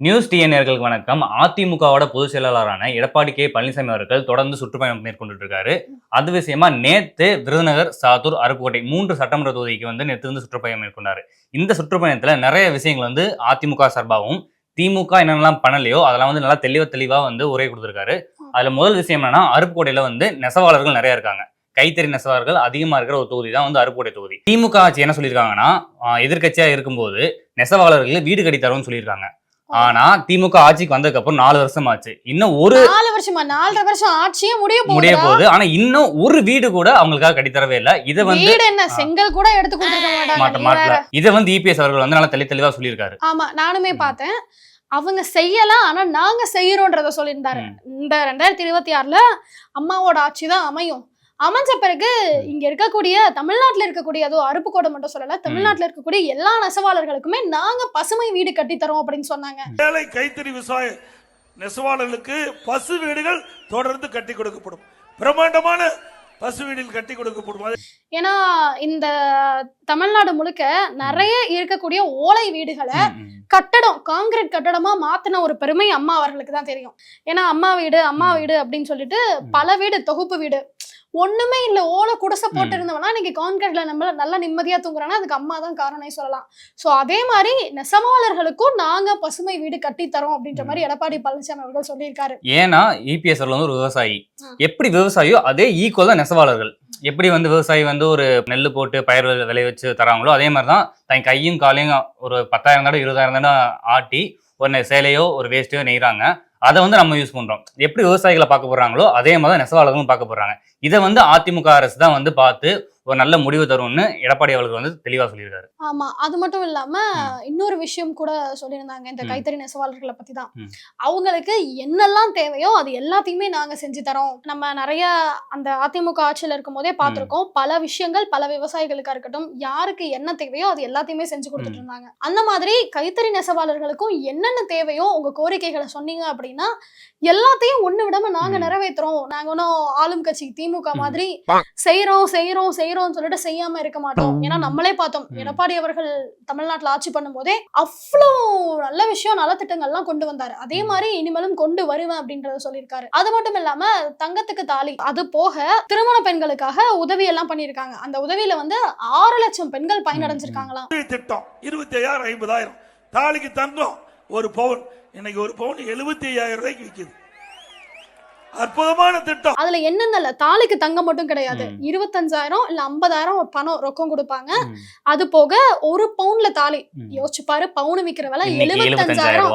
News டிஎன்ஏர்களுக்கு வணக்கம். அதிமுகவோட பொதுச் செயலாளரான எடப்பாடி கே. பழனிசாமி அவர்கள் தொடர்ந்து சுற்றுப்பயணம் மேற்கொண்டு இருக்காரு அது விஷயமா நேத்து விருதுநகர் சாத்தூர் அருப்புக்கோட்டை மூன்று சட்டமன்ற தொகுதிக்கு வந்து நேற்று வந்து சுற்றுப்பயணம் மேற்கொண்டாரு. இந்த சுற்றுப்பயணத்துல நிறைய விஷயங்கள் வந்து அதிமுக சார்பாகவும் திமுக என்னென்னலாம் பண்ணலையோ அதெல்லாம் வந்து நல்லா தெளிவா தெளிவா வந்து உரை கொடுத்துருக்காரு. அதுல முதல் விஷயம் என்னன்னா அருப்புக்கோட்டையில வந்து நெசவாளர்கள் நிறைய இருக்காங்க. கைத்தறி நெசவாளர்கள் அதிகமா இருக்கிற ஒரு தொகுதி தான் வந்து அருப்புக்கோட்டை தொகுதி. திமுக ஆட்சி என்ன சொல்லியிருக்காங்கன்னா ஆஹ் இருக்கும்போது நெசவாளர்களுக்கு வீடு கட்டி தரும்னு சொல்லியிருக்காங்க. ஆனா திமுக ஆட்சிக்கு வந்ததுக்கு அப்புறம் நாலு வருஷம் ஆச்சு இன்னும் ஒரு நாலு வருஷமா? நாலரை வருஷம் ஆட்சியே முடிய முடிய போகுது. ஆனா இன்னும் ஒரு வீடு கூட அவங்களுக்காக கட்டித்தரவே இல்ல. இதை வந்து வீடு என்ன. செங்கல் கூட எடுத்து கொடுத்துருக்க மாட்ட மாட்டாங்க. இதை வந்து இபிஎஸ் அவர்கள் வந்து நல்லா தெளி தெளிவா சொல்லியிருக்காரு. ஆமா நானுமே. பார்த்தேன். அவங்க செய்யலாம் ஆனா நாங்க செய்யறோன்றத சொல்லியிருந்தாரு. இந்த ரெண்டாயிரத்தி இருபத்தி ஆறுல அம்மாவோட ஆட்சி தான் அமையும். அமைஞ்ச பிறகு இங்க இருக்கக்கூடிய தமிழ்நாட்டுல இருக்கக்கூடிய அதோ அருப்புக்கோட்டை மட்டும் சொல்லல தமிழ்நாட்டுல இருக்கக்கூடிய எல்லா நெசவாளர்களுக்குமே நாங்க பசுமை வீடு கட்டி தரோம் அப்படின்னு சொன்னாங்க. ஏழை கைத்தறி விவசாய நெசவாளர்களுக்கு பசு வீடுகள் தொடர்ந்து கட்டி கொடுக்கப்படும். பிரம்மாண்டமான பசு வீடுகள் கட்டி கொடுக்கப்படும். ஏன்னா இந்த தமிழ்நாடு முழுக்க நிறைய இருக்கக்கூடிய ஓலை வீடுகளை. கட்டடம் காங்கிரீட் கட்டடமா மாத்தின ஒரு பெருமை அம்மா அவர்களுக்கு தான் தெரியும். ஏன்னா அம்மா வீடு அம்மா. வீடு அப்படின்னு சொல்லிட்டு பல வீடு தொகுப்பு வீடு ஒண்ணுமே இல்ல. ஓலை குடிசை போட்டு. இருந்தவனா இன்னைக்கு கான்கிரீட்ல நம்ம நல்லா நிம்மதியா தூங்குறானா அதுக்கு அம்மா தான் காரணம் சொல்லலாம். சோ அதே மாதிரி நெசவாளர்களுக்கும் நாங்க பசுமை வீடு கட்டி தரோம் அப்படின்ற மாதிரி எடப்பாடி பழனிசாமி அவர்கள் சொல்லியிருக்காரு. ஏன்னா இபிஎஸ் வந்து ஒரு விவசாயி. எப்படி விவசாயியோ அதே ஈக்குவல் தான் நெசவாளர்கள். எப்படி வந்து விவசாயி வந்து ஒரு நெல் போட்டு பயிர் விளை- விளைவிச்சு தராங்களோ அதே மாதிரி தான் தன் கையும் காலையும் ஒரு பத்தாயிரம் தடவை இருபதாயிரம் தடவை ஆட்டி ஒரு சேலையோ ஒரு வேஸ்ட்டையோ நெய்றாங்க. அதை வந்து நம்ம யூஸ் பண்றோம். எப்படி விவசாயிகளை பார்க்க போறாங்களோ அதே மாதிரி தான் நெசவாளர்களும் பார்க்க போறாங்க. இதை வந்து அதிமுக அரசு தான் வந்து பார்த்து ஒரு நல்ல முடிவு தரும்னு எடப்பாடி அவர்கள் வந்து தெளிவா சொல்லியிருக்காரு ஆமா அது மட்டும் இல்லாம. இன்னொரு விஷயம் கூட சொல்லியிருந்தாங்க இந்த. கைத்தறி நெசவாளர்களை பத்தி தான். அவங்களுக்கு என்னெல்லாம் தேவையோ அது எல்லாத்தையுமே நாங்க செஞ்சு தரோம் நம்ம நிறைய அந்த அதிமுக ஆட்சியில இருக்கும் போதே பார்த்திருக்கோம் பல விஷயங்கள் பல விவசாயிகளுக்கா இருக்கட்டும் யாருக்கு என்ன தேவையோ அது எல்லாத்தையுமே செஞ்சு கொடுத்துட்டு. இருந்தாங்க அந்த மாதிரி கைத்தறி நெசவாளர்களுக்கும் என்னென்ன தேவையோ உங்க கோரிக்கைகளை சொன்னீங்க அப்படின்னா எல்லாத்தையும் ஒண்ணு விடாம நாங்க. நிறைவேற்றுறோம் நாங்க ஒன்றும் ஆளும் கட்சி திமுக. மாதிரி செய்யறோம் செய்யறோம் செய்யறோம்னு சொல்லிட்டு செய்யாம இருக்க மாட்டோம். ஏன்னா நம்மளே பார்த்தோம். எடப்பாடி அவர்கள் தமிழ்நாட்டுல ஆட்சி பண்ணும்போதே அவ்வளோ நல்ல விஷயம் நலத்திட்டங்கள்லாம் கொண்டு வந்தாரு. அதே மாதிரி இனிமேலும் கொண்டு வருவேன் அப்படின்றத சொல்லியிருக்காரு. அது மட்டும் இல்லாம தங்கத்துக்கு தாலி அது போக திருமண பெண்களுக்காக உதவி எல்லாம் பண்ணியிருக்காங்க. அந்த உதவியில வந்து ஆறு லட்சம் பெண்கள் பயனடைஞ்சிருக்காங்களாம். திட்டம் இருபத்தி ஐயாயிரம் ஐம்பதாயிரம். தாலிக்கு தங்கம் ஒரு பவுன். இன்னைக்கு ஒரு பவுன் எழுபத்தி ஐயாயிரம் ரூபாய்க்கு விற்கிது அற்புதமான திட்டம். அதுல என்னென்ன இல்ல தாலிக்கு தங்கம் மட்டும் கிடையாது. இருபத்தஞ்சாயிரம் இல்ல ஐம்பதாயிரம் பணம் ரொக்கம் கொடுப்பாங்க. அது போக ஒரு பவுன்ல தாலி. யோசிச்சு பாரு பவுனு விக்கிற விலை எழுபத்தஞ்சாயிரம்.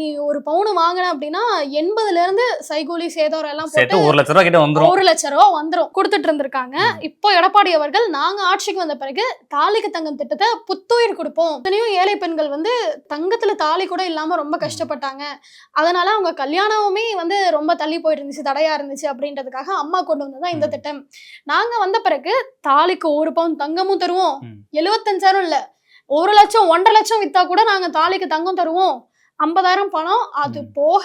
நீ ஒரு பவுன் வாங்கின அப்படின்னா எண்பதுல இருந்து சைகூலி சேதாரம் எல்லாம் போட்டு ஒரு லட்ச ரூபாய் கிட்ட வந்துரும். ஒரு லட்சம் ரூபா வந்துரும். கொடுத்துட்டு இருந்திருக்காங்க. இப்போ எடப்பாடி அவர்கள் நாங்க ஆட்சிக்கு வந்த பிறகு தாலிக்கு தங்கம் திட்டத்தை புத்துயிர் கொடுப்போம். இத்தனையும் ஏழை பெண்கள் வந்து தங்கத்துல தாலி கூட இல்லாம ரொம்ப கஷ்டப்பட்டாங்க. அதனால அவங்க கல்யாணமுமே வந்து ரொம்ப தள்ளி போயிட்டு இருந்துச்சு. தடையா இருந்துச்சு அப்படின்றதுக்காக அம்மா கொண்டு வந்ததுதான் இந்த. திட்டம் நாங்க வந்த பிறகு தாலிக்கு ஒரு பவுன் தங்கமும் தருவோம். எழுபத்தஞ்சாயிரம் இல்ல ஒரு லட்சம் ஒன்றரை லட்சம் வித்தா கூட நாங்க தாலிக்கு தங்கம் தருவோம் ஐம்பதாயிரம் பணம் அது. போக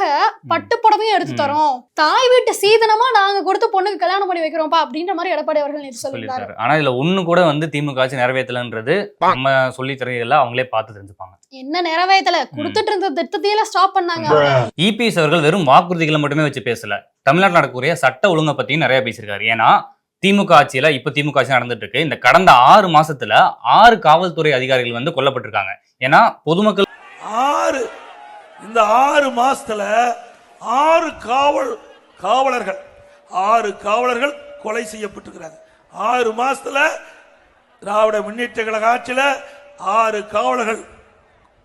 பட்டு புடவையும் எடுத்து. தரோம். தாய் வீட்டு சீதனமா நாங்க கொடுத்து பொண்ணுக்கு கல்யாணம் பண்ணி வைக்கிறோம்ப்பா அப்படின்ற மாதிரி எடப்பாடி அவர்கள் நேற்று சொல்லியிருக்காரு ஆனா இதுல ஒண்ணு கூட வந்து திமுக ஆட்சி நிறைவேற்றலன்றது நம்ம சொல்லி தரையில அவங்களே பார்த்து தெரிஞ்சுப்பாங்க. என்ன நிறைவேத்தல கொடுத்துட்டு இருந்த திட்டத்தையில ஸ்டாப் பண்ணாங்க. இபிஎஸ் அவர்கள் வெறும் வாக்குறுதிகளை மட்டுமே வச்சு பேசல. தமிழ்நாட்டில் நடக்கக்கூடிய சட்ட ஒழுங்கை பத்தியும் நிறைய பேசியிருக்காரு. ஏன்னா திமுக ஆட்சியில இப்ப திமுக ஆட்சி நடந்துட்டு இருக்கு இந்த கடந்த ஆறு மாசத்துல ஆறு காவல்துறை அதிகாரிகள் வந்து கொல்லப்பட்டிருக்காங்க. ஏன்னா பொதுமக்கள் ஆறு இந்த ஆறு மாசத்துல ஆறு காவல் காவலர்கள் ஆறு காவலர்கள் கொலை செய்யப்பட்டிருக்கிறாங்க ஆறு மாசத்துல திராவிட முன்னேற்ற கழக ஆட்சியில ஆறு காவலர்கள்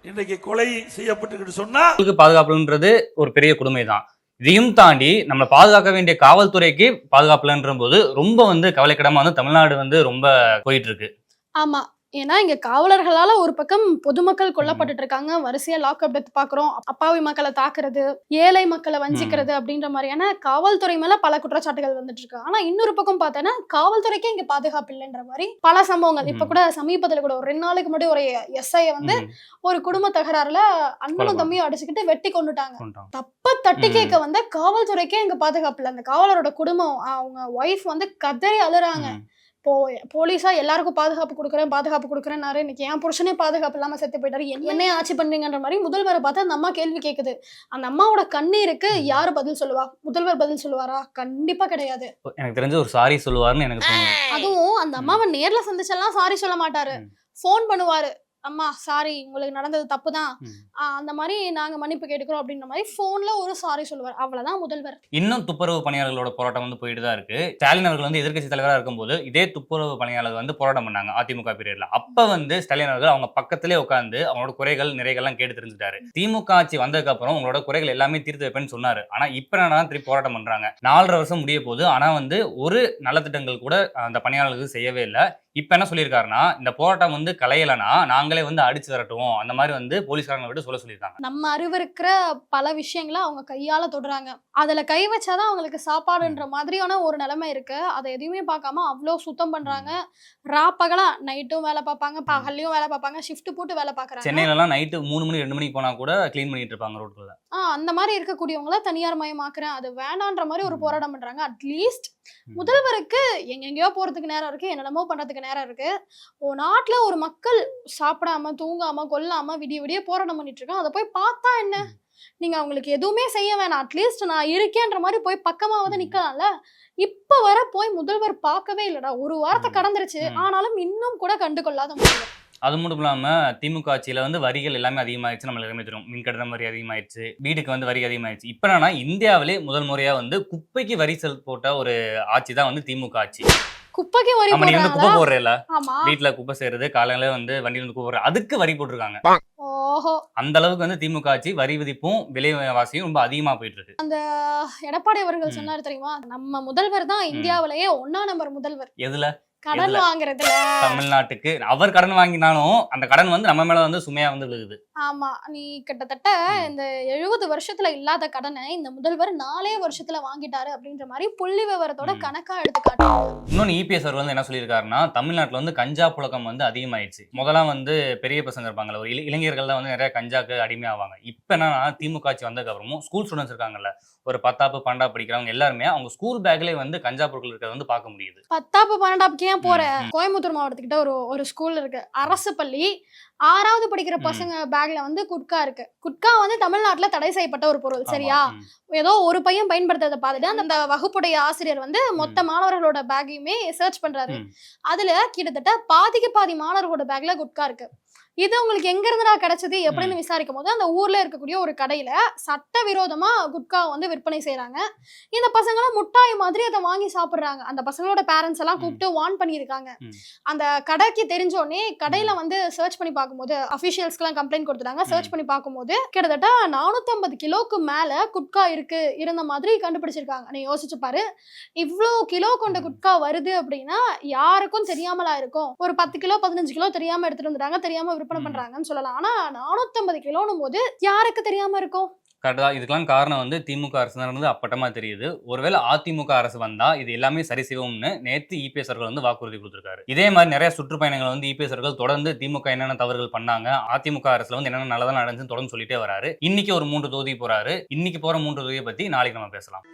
இன்றைக்கு கொலை செய்யப்பட்டிருக்கு சொன்னா பாதுகாப்புன்றது ஒரு பெரிய கொடுமை தான் இதையும் தாண்டி நம்மளை பாதுகாக்க வேண்டிய காவல்துறைக்கு பாதுகாப்புலன்ற போது ரொம்ப வந்து கவலைக்கிடமா வந்து தமிழ்நாடு வந்து ரொம்ப போயிட்டு இருக்கு. ஆமா. ஏன்னா இங்க காவலர்களால ஒரு பக்கம் பொதுமக்கள் கொல்லப்பட்டுட்டு இருக்காங்க வரிசையா லாக்அப் டெத் பாக்குறோம். அப்பாவி மக்களை தாக்குறது ஏழை மக்களை வஞ்சிக்கிறது அப்படின்ற மாதிரியான காவல்துறை மேல பல குற்றச்சாட்டுகள் வந்துட்டு இருக்கு ஆனா இன்னொரு பக்கம் பார்த்தோன்னா காவல்துறைக்கே இங்க பாதுகாப்பு இல்லைன்ற மாதிரி பல சம்பவங்கள். இப்ப. கூட சமீபத்துல கூட ஒரு ரெண்டு நாளுக்கு முன்னாடி ஒரு எஸ்ஐ வந்து ஒரு குடும்ப தகராறுல அண்ணனும் தம்பியும் அடிச்சுக்கிட்டு வெட்டி கொண்டுட்டாங்க. தப்ப தட்டி. கேட்க வந்த காவல்துறைக்கே எங்க பாதுகாப்பு இல்லை. அந்த காவலரோட குடும்பம் அவங்க ஒய்ஃப் வந்து கதறி அழுறாங்க. போ போலீஸா எல்லாருக்கும் பாதுகாப்பு கொடுக்குறேன் பாதுகாப்பு கொடுக்குறேன்னாரு. இன்னைக்கு என் புருஷனே பாதுகாப்பு இல்லாம செத்து போயிட்டாரு. என்னையே ஆட்சி பண்றீங்கன்ற மாதிரி முதல்வரை பார்த்து அந்த அம்மா கேள்வி கேக்குது. அந்த அம்மாவோட கண்ணீருக்கு யாரு பதில் சொல்லுவா? முதல்வர் பதில் சொல்லுவாரா? கண்டிப்பா கிடையாது. எனக்கு தெரிஞ்சு ஒரு சாரி சொல்லுவாருன்னு எனக்கு தோணுது. அதுவும் அந்த அம்மாவை நேர்ல சந்திச்செல்லாம் சாரி சொல்ல மாட்டாரு. ஃபோன் பண்ணுவாரு. அம்மா சாரி உங்களுக்கு நடந்தது தப்பு தான். அந்த மாதிரி நாங்க மன்னிப்பு கேட்டுக்கிறோம் அப்படின்ற மாதிரி போன்ல ஒரு சாரி சொல்லுவார். அவ்வளவுதான் முதல்வர். இன்னும் துப்புரவு பணியாளர்களோட போராட்டம் வந்து போயிட்டு தான் இருக்கு. ஸ்டாலின் அவர்கள் வந்து எதிர்க்கட்சி தலைவராக இருக்கும்போது இதே துப்புரவு பணியாளர்கள் வந்து போராட்டம் பண்ணாங்க அதிமுக பீரியட்ல அப்ப வந்து ஸ்டாலின் அவர்கள் அவங்க பக்கத்திலே உட்காந்து அவங்களோட குறைகள் நிறைகள்லாம் கேட்டு தெரிஞ்சுட்டாரு. திமுக ஆட்சி வந்ததுக்கு அப்புறம் உங்களோட குறைகள் எல்லாமே தீர்த்து வைப்பேன்னு சொன்னாரு. ஆனா இப்ப என்னன்னா திருப்பி போராட்டம் பண்றாங்க. நாலரை வருஷம் முடிய போகுது. ஆனா வந்து ஒரு நலத்திட்டங்கள் கூட அந்த பணியாளர்களுக்கு செய்யவே இல்லை. இப்ப என்ன சொல்லியிருக்காருன்னா இந்த போராட்டம் வந்து கலையலைன்னா நாங்களே வந்து அடிச்சு விரட்டுவோம். அந்த மாதிரி வந்து போலீஸ்காரங்களை விட்டு சொல்ல சொல்லியிருக்காங்க. நம்ம அறிவிருக்கிற பல விஷயங்களை அவங்க கையால தொடுறாங்க. அதுல கை வச்சாதான் அவங்களுக்கு சாப்பாடுன்ற மாதிரியான ஒரு நிலைமை இருக்கு. அதை எதையுமே பார்க்காம அவ்வளோ சுத்தம் பண்றாங்க. ரா பகலா நைட்டும் வேலை பார்ப்பாங்க. பகல்லையும் வேலை பார்ப்பாங்க. ஷிஃப்ட் போட்டு வேலை பார்க்கறாங்க. சென்னையில எல்லாம் நைட்டு மூணு மணி ரெண்டு மணிக்கு போனா கூட க்ளீன் பண்ணிட்டு இருப்பாங்க ரோட்ல ஆ அந்த மாதிரி இருக்கக்கூடியவங்கள தனியார் மயமாக்குறேன். அது வேணான்ற மாதிரி ஒரு. போராட்டம் பண்றாங்க. அட்லீஸ்ட். முதல்வருக்கு எங்கெங்கேயோ போறதுக்கு நேரம் இருக்கு. என்னென்னமோ பண்றதுக்கு நேரம் இருக்கு. நாட்டுல ஒரு மக்கள் சாப்பிடாம தூங்காம கொல்லாம விடிய விடிய போராட்டம் பண்ணிட்டு இருக்காங்க அதை போய் பார்த்தா என்ன. நீங்க அவங்களுக்கு எதுவுமே செய்ய வேணாம். அட்லீஸ்ட் நான் இருக்கேன்ற மாதிரி போய் பக்கமாவது. நிக்கலாம்ல? இப்ப வர போய் முதல்வர் பார்க்கவே இல்லடா. ஒரு வாரத்தை. கடந்துருச்சு. ஆனாலும் இன்னும் கூட கண்டு கொள்ளாத முதல்வர் அது மட்டும் இல்லாம திமுக ஆட்சியில வந்து வரிகள் எல்லாமே அதிகமாயிடுச்சு நம்ம எல்லாமே தெரியும். மின் கட்டணம் வரி அதிகமாயிடுச்சு வீட்டுக்கு வந்து வரி அதிகமாயிடுச்சு இப்ப என்னன்னா இந்தியாவிலே முதல் முறையா வந்து குப்பைக்கு வரி செல் போட்ட ஒரு ஆட்சி தான் வந்து திமுக ஆட்சி. குப்பைக்கு வரி ஆமா நீ வந்து குப்பை போடுறாங்களா போடுறல ஆமா. வீட்டுல குப்பை செய்யறது காலையில வந்து வண்டியில வந்து குப்பை போடுற அதுக்கு வரி போட்டிருக்காங்க. ஓஹோ. அந்த அளவுக்கு வந்து திமுக ஆட்சி வரி விதிப்பும் விலைவாசியும் ரொம்ப அதிகமா போயிட்டு இருக்கு எடப்பாடி அவர்கள் ம். சொன்னாரு தெரியுமா? நம்ம முதல்வர் தான் இந்தியாவிலேயே ஒன்னா நம்பர் முதல்வர். எதுல? கடன்? வாங்குறதுல. தமிழ்நாட்டுக்கு. அவர் கடன் வாங்கினாலும் அந்த கடன் வந்து நம்ம மேல வந்து சுமையா வந்து விழுகுது. ஆமா. நீ கிட்டத்தட்ட. இந்த எழுபது வருஷத்துல இல்லாத கடனை இந்த முதல்வர் நாலே வருஷத்துல வாங்கிட்டாரு அப்படின்ற மாதிரி புள்ளி விவரத்தோட. கணக்கா எடுத்து காட்டுறாங்க. இன்னொன்னு இபிஎஸ் அவர் வந்து என்ன சொல்லியிருக்காருன்னா தமிழ்நாட்டில் வந்து கஞ்சா புழக்கம் வந்து அதிகமாயிடுச்சு. முதல்ல வந்து பெரிய பசங்க இருப்பாங்கல்ல ஒரு இளை- இளைஞர்கள் தான் வந்து நிறைய கஞ்சாக்கு அடிமையாவாங்க. இப்போ என்னன்னா திமுக ஆட்சி வந்ததுக்கு அப்புறமும் ஸ்கூல் ஸ்டூடெண்ட்ஸ் இருக்காங்கல்ல ஒரு பத்தாப்பு பன்னெண்டா படிக்கிறவங்க எல்லாருமே அவங்க ஸ்கூல் பேக்லேயே வந்து கஞ்சா பொருட்கள் இருக்கிறத வந்து பார்க்க முடியுது. பத்தாப்பு பன்னெண்டாப்புக்கு ஏன் போற. கோயம்புத்தூர் மாவட்டத்துக்கிட்ட ஒரு ஒரு ஸ்கூல் இருக்கு. அரசு பள்ளி. ஆறாவது படிக்கிற. பசங்க பேக்ல வந்து குட்கா இருக்கு. குட்கா வந்து தமிழ்நாட்டுல தடை செய்யப்பட்ட ஒரு பொருள் சரியா. ஏதோ ஒரு பையன் பயன்படுத்துறதை பார்த்துட்டு அந்த வகுப்புடைய ஆசிரியர் வந்து மொத்த மாணவர்களோட பேக்கையுமே சர்ச் பண்றாரு. அதுல கிட்டத்தட்ட பாதிக்கு பாதி மாணவர்களோட பேக்ல குட்கா இருக்கு. இது உங்களுக்கு எங்க இருந்துடா கிடைச்சது எப்படின்னு விசாரிக்கும் போது அந்த ஊர்ல இருக்கக்கூடிய ஒரு கடையில சட்டவிரோதமா குட்கா வந்து விற்பனை செய்றாங்க. இந்த பசங்களும் முட்டாய் மாதிரி அதை வாங்கி சாப்பிடுறாங்க. அந்த பசங்களோட பேரண்ட்ஸ் எல்லாம். கூப்பிட்டு வார்ன் பண்ணியிருக்காங்க. அந்த கடைக்கு தெரிஞ்ச உடனே கடையில வந்து சர்ச் பண்ணி பார்க்கும்போது அபிஷியல்ஸ்க்குலாம் கம்ப்ளைண்ட் கொடுத்துட்டாங்க. சர்ச். பண்ணி பார்க்கும்போது கிட்டத்தட்ட நானூத்தம்பது கிலோக்கு மேல குட்கா இருக்கு இருந்த மாதிரி கண்டுபிடிச்சிருக்காங்க. நீ யோசிச்சு பாரு. இவ்ளோ கிலோ கொண்ட. குட்கா வருது அப்படின்னா யாருக்கும் தெரியாமலா இருக்கும். ஒரு பத்து கிலோ பதினஞ்சு கிலோ தெரியாம எடுத்துட்டு வந்துட்டாங்க. தெரியாம விற்பனை. பண்றாங்கன்னு சொல்லலாம். ஆனா நானூத்தம்பது கிலோனும் போது யாருக்கு தெரியாம இருக்கும்? கரெக்டா இதுக்கெல்லாம் காரணம் வந்து திமுக அரசு தான் அப்பட்டமா தெரியுது. ஒருவேளை அதிமுக அரசு வந்தா இது எல்லாமே சரி செய்வோம்னு நேத்து இபிஎஸ் அவர்கள் வந்து வாக்குறுதி கொடுத்திருக்காரு. இதே மாதிரி நிறைய சுற்றுப்பயணங்கள் வந்து இபிஎஸ் அவர்கள் தொடர்ந்து திமுக என்னென்ன தவறுகள் பண்ணாங்க அதிமுக அரசுல வந்து என்னென்ன நல்லதா நடந்துச்சுன்னு தொடர்ந்து சொல்லிட்டே வராரு. இன்னைக்கு ஒரு மூன்று தொகுதி போறாரு. இன்னைக்கு போற மூன்று தொகுதியை பத்தி நாளைக்கு நம்ம பேசலாம்.